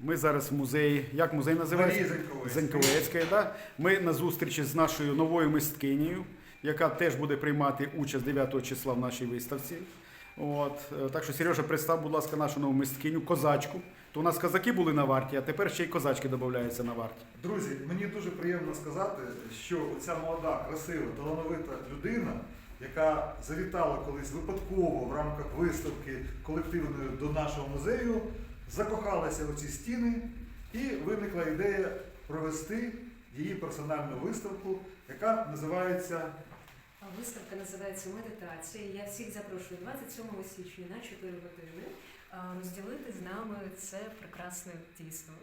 Ми зараз в музеї. Як музей називається? Заньковецької, да? Ми на зустрічі з нашою новою мисткинею, яка теж буде приймати участь 9 числа в нашій виставці. От. е, Так що, Сережа, представ, будь ласка, нашу нову мисткиню, козачку. То у нас козаки були на варті, а тепер ще й козачки додаються на варті. Друзі, мені дуже приємно сказати, що ця молода, красива, талановита людина, яка завітала колись випадково в рамках виставки колективної до нашого музею, закохалася у ці стіни і виникла ідея провести її персональну виставку, яка називається Виставка називається Медитація. Я всіх запрошую 27 січня на 4 години розділити з нами це прекрасне дійство.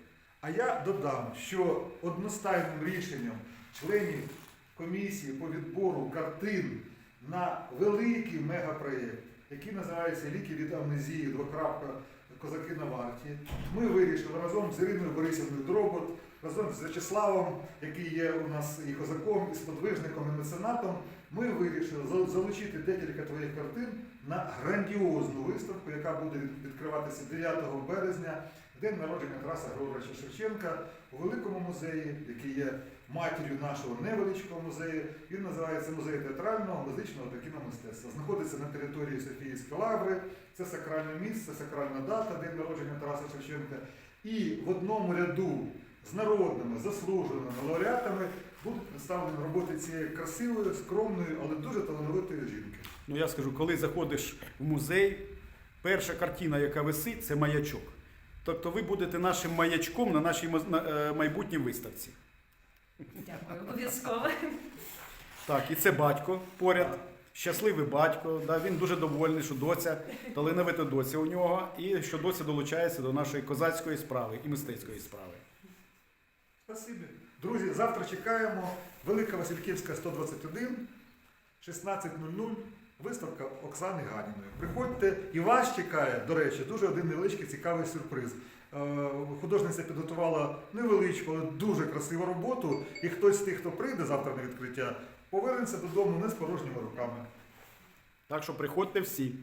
А я додам, що одностайним рішенням членів комісії по відбору картин на великий мегапроєкт, який називається Ліки від амнезії, двокрапка Козаки на варті, ми вирішили разом з Іриною Борисівною Дробот, разом з В'ячеславом, який є у нас і козаком, і сподвижником, і меценатом, ми вирішили зал- залучити декілька твоїх картин на грандіозну виставку, яка буде відкриватися 9 березня День народження Тараса Григоровича Шевченка у великому музеї, який є матір'ю нашого невеличкого музею. Він називається Музей театрального, музичного та кіномистецтва. Знаходиться на території Софійської лаври. Це сакральне місце, сакральна дата, день народження Тараса Шевченка. І в одному ряду з народними, заслуженими лауреатами будуть представлені роботи цієї красивої, скромної, але дуже талановитої жінки. Ну я скажу, коли заходиш в музей, перша картина, яка висить, це маячок. Тобто ви будете нашим маячком на нашій е, майбутній виставці. Дякую, обов'язково. Так, і це батько поряд. Щасливий батько, да, він дуже довольний, що доця, талановита доця у нього, і що доця долучається до нашої козацької справи і мистецької справи. Спасибі. Друзі, завтра чекаємо. Велика Васильківська 121, 16.00. Виставка Оксани Ганіної. Приходьте, і вас чекає, до речі, дуже один невеличкий цікавий сюрприз. Е, Художниця підготувала невеличку, але дуже красиву роботу, і хтось з тих, хто прийде завтра на відкриття, повернеться додому не з порожніми руками. Так що приходьте всі.